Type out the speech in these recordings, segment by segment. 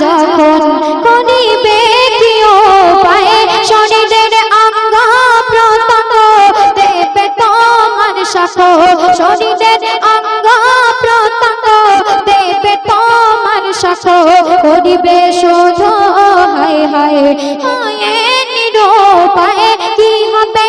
তখন করিবে কি পায়ে শরীরের অঙ্গ প্রত্যঙ্গ, দেবে তোমার সাথ শরীরের অঙ্গ প্রত্যঙ্গ, দেবে তোমার সাথ করিবে শোধ হায় হায়। হায় নিরূপায় কি হবে?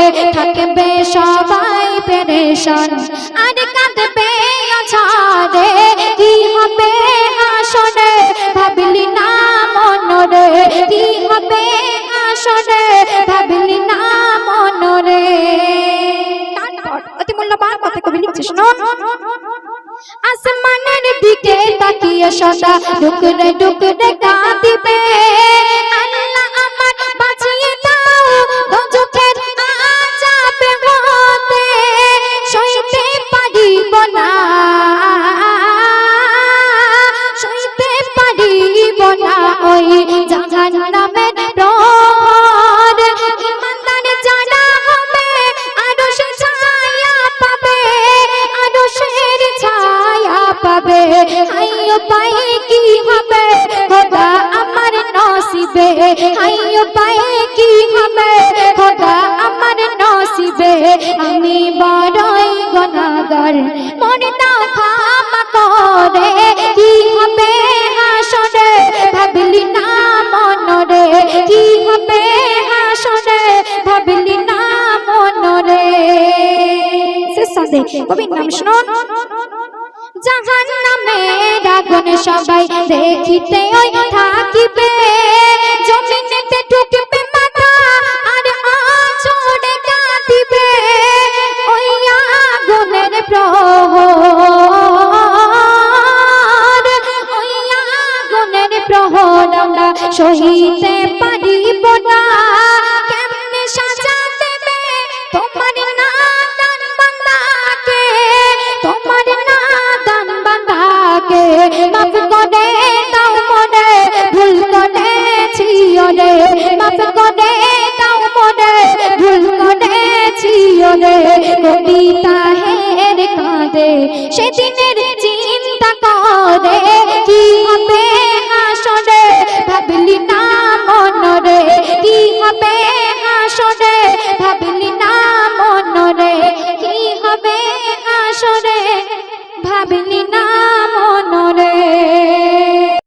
তোমাকে থাকবে সবাই পেরেশান। আর কাঁদবে আছাড়ে কি হবে হাসরে ভাবলি না মনরে, কি হবে হাসরে ভাবলি না মনরে। অতি মূল্যবান কথা কবি লিখছে শুনুন আসমানের দিকে তাকিয়ে সদা ডুকরে ডুকরে কাঁদিবে। জাহান্নামের প্রহর ইমানদার যারা হবে আরও সে ছায়া পাবে। আরও শের ছায়া পাবে হাইও পায়ে কি হবে, খোদা আমার আমি বড়ই গুনাহগার, মনে না কবির নাম শুনুন জাহান নামে আগুন সবাই দেখিতে ওই থাকিবে। জমিনেতে মাথা আর আচড়ে কাঁদিবে। ওই আগুনের প্রহর, ওই আগুনের প্রহর আমরা সহিতে সেদিন